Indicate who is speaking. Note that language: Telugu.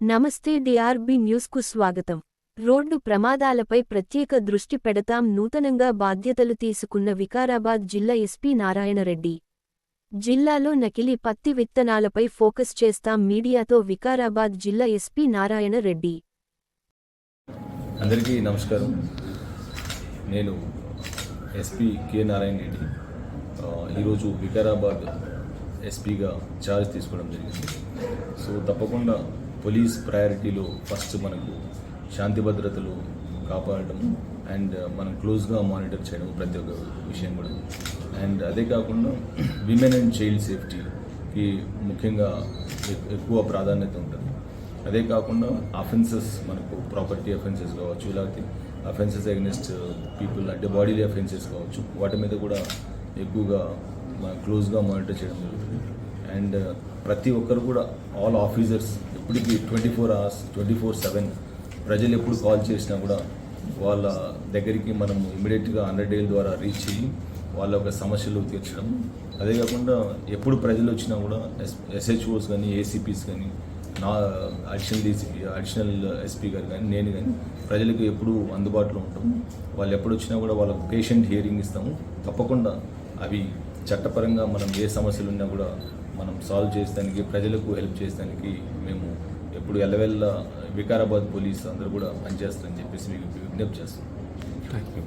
Speaker 1: నమస్తే డిఆర్బి న్యూస్కు స్వాగతం. రోడ్డు ప్రమాదాలపై ప్రత్యేక దృష్టి పెడతాం నూతనంగా బాధ్యతలు తీసుకున్న వికారాబాద్ జిల్లా ఎస్పీ నారాయణరెడ్డి. జిల్లాలో నకిలీ పత్తి విత్తనాలపై ఫోకస్ చేస్తాం మీడియాతో వికారాబాద్ జిల్లా ఎస్పీ నారాయణరెడ్డి.
Speaker 2: అందరికీ నమస్కారం. నేను ఎస్పీ కె నారాయణ రెడ్డి ఈరోజు వికారాబాద్ ఎస్పీగా ఛార్జ్ తీసుకోవడం జరిగింది. సో తప్పకుండా పోలీస్ ప్రయారిటీలో ఫస్ట్ మనకు శాంతి భద్రతలు కాపాడడం అండ్ మనం క్లోజ్గా మానిటర్ చేయడం ప్రతి ఒక్క విషయం కూడా. అండ్ అదే కాకుండా విమెన్ అండ్ చైల్డ్ సేఫ్టీకి ముఖ్యంగా ఎక్కువ ప్రాధాన్యత ఉంటుంది. అదే కాకుండా అఫెన్సెస్ మనకు ప్రాపర్టీ అఫెన్సెస్ కావచ్చు లేకపోతే అఫెన్సెస్ అగెనిస్ట్ పీపుల్ అంటే బాడీలీ అఫెన్సెస్ కావచ్చు వాటి మీద కూడా ఎక్కువగా క్లోజ్గా మానిటర్ చేయడం జరుగుతుంది. అండ్ ప్రతి ఒక్కరు కూడా ఆల్ ఆఫీసర్స్ ఇప్పటికి twenty four hours twenty four seven ప్రజలు ఎప్పుడు కాల్ చేసినా కూడా వాళ్ళ దగ్గరికి మనం ఇమీడియట్గా హండ్రెడ్ డేల ద్వారా రీచ్ అయ్యి వాళ్ళ యొక్క సమస్యలు తీర్చడం. అదే కాకుండా ఎప్పుడు ప్రజలు వచ్చినా కూడా ఎస్ ఎస్హెచ్ఓస్ కానీ ఏసీపీస్ కానీ నా అడిషనల్ డీసీపీ అడిషనల్ ఎస్పీ గారు కానీ నేను కానీ ప్రజలకు ఎప్పుడు అందుబాటులో ఉంటాం. వాళ్ళు ఎప్పుడు వచ్చినా కూడా వాళ్ళకు పేషెంట్ హియరింగ్ ఇస్తాము. తప్పకుండా అవి చట్టపరంగా మనం ఏ సమస్యలు ఉన్నా కూడా మనం సాల్వ్ చేసేదానికి ప్రజలకు హెల్ప్ చేసేదానికి మేము ఎప్పుడు ఎల్లవెల్ల వికారాబాద్ పోలీస్ అందరూ కూడా పనిచేస్తారని చెప్పేసి మీకు విజ్ఞప్తి చేస్తాం
Speaker 3: థ్యాంక్ యూ